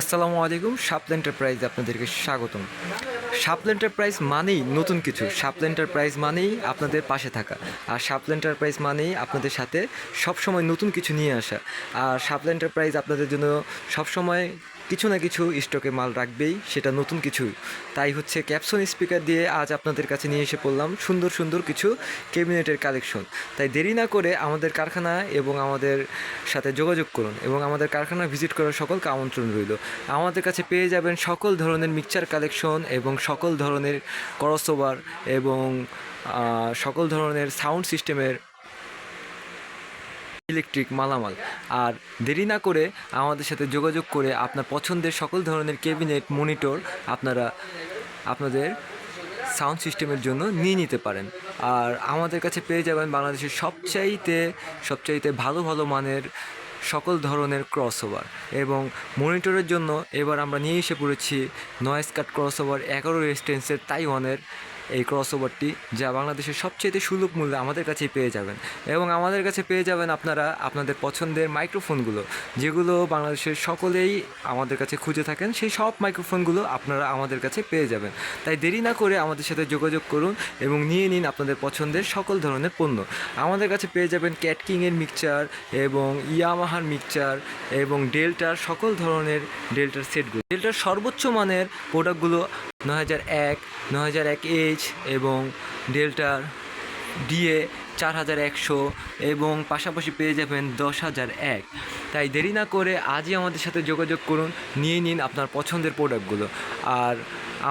আসসালামু আলাইকুম supple enterprise আপনাদেরকে স্বাগতম। সাপল এন্টারপ্রাইজ মানেই নতুন কিছু। সাপল এন্টারপ্রাইজ মানেই আপনাদের পাশে থাকা। আর সাপল এন্টারপ্রাইজ মানেই আপনাদের সাথে সবসময় নতুন কিছু নিয়ে আসা। আর সাপল এন্টারপ্রাইজ আপনাদের জন্য সবসময় কিছু না কিছু স্টকে মাল রাখবেই, সেটা নতুন কিছু। তাই হচ্ছে ক্যাপসন স্পিকার দিয়ে আজ আপনাদের কাছে নিয়ে এসে পড়লাম সুন্দর সুন্দর কিছু ক্যাবিনেটের কালেকশন। তাই দেরি না করে আমাদের কারখানা এবং আমাদের সাথে যোগাযোগ করুন এবং আমাদের কারখানা ভিজিট করার সকলকে আমন্ত্রণ রইল। আমাদের কাছে পেয়ে যাবেন সকল ধরনের মিক্সচার কালেকশন এবং সকল ধরনের করসওভার এবং সকল ধরনের সাউন্ড সিস্টেমের ইলেকট্রিক মালামাল। আর দেরি না করে আমাদের সাথে যোগাযোগ করে আপনার পছন্দের সকল ধরনের ক্যাবিনেট, মনিটর আপনারা আপনাদের সাউন্ড সিস্টেমের জন্য নিয়ে নিতে পারেন। আর আমাদের কাছে পেয়ে যাবেন বাংলাদেশের সবচাইতে সবচাইতে ভালো ভালো মানের সকল ধরনের ক্রসওভার এবং মনিটরের জন্য এবার আমরা নিয়ে এসে পড়েছি নয়েস কাট ক্রসওভার এগারো রেস্টেন্সের তাইওয়ানের এই ক্রসওভারটি যা বাংলাদেশের সবচেয়ে সুলভ মূল্যে আমাদের কাছেই পেয়ে যাবেন। এবং আমাদের কাছে পেয়ে যাবেন আপনারা আপনাদের পছন্দের মাইক্রোফোনগুলো যেগুলো বাংলাদেশের সকলেই আমাদের কাছে খুঁজে থাকেন। সেই সব মাইক্রোফোনগুলো আপনারা আমাদের কাছে পেয়ে যাবেন। তাই দেরি না করে আমাদের সাথে যোগাযোগ করুন এবং নিয়ে নিন আপনাদের পছন্দের সকল ধরনের পণ্য। আমাদের কাছে পেয়ে যাবেন ক্যাটকিংয়ের মিক্সচার এবং ইয়ামাহার মিক্সচার এবং ডেল্টার সকল ধরনের ডেল্টার সেটগুলো ডেল্টার সর্বোচ্চ মানের প্রোডাক্টগুলো নয় হাজার এক, নয় হাজার এক এইচ এবং ডেল্টার ডিএ চার হাজার একশো এবং পাশাপাশি পেয়ে যাবেন দশ হাজার এক। তাই দেরি না করে আজই আমাদের সাথে যোগাযোগ করুন, নিয়ে নিন আপনার পছন্দের প্রোডাক্টগুলো আর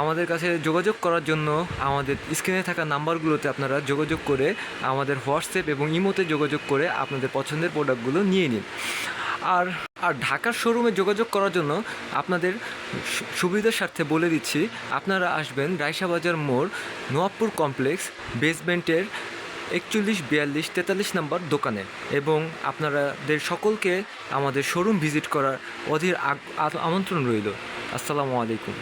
আমাদের কাছে যোগাযোগ করার জন্য আমাদের স্ক্রিনে থাকা নাম্বারগুলোতে আপনারা যোগাযোগ করে আমাদের হোয়াটসঅ্যাপ এবং ইমোতে যোগাযোগ করে আপনাদের পছন্দের প্রোডাক্টগুলো নিয়ে নিন। আর আর ঢাকার শোরুমে যোগাযোগ করার জন্য আপনাদের সুবিধার স্বার্থে বলে দিচ্ছি, আপনারা আসবেন রাইসাবাজার মোড় নোয়াবপুর কমপ্লেক্স বেসমেন্টের একচল্লিশ, বিয়াল্লিশ, তেতাল্লিশ নম্বর দোকানে এবং আপনারাদের সকলকে আমাদের শোরুম ভিজিট করার অধীর আমন্ত্রণ রইল। আসসালামু আলাইকুম।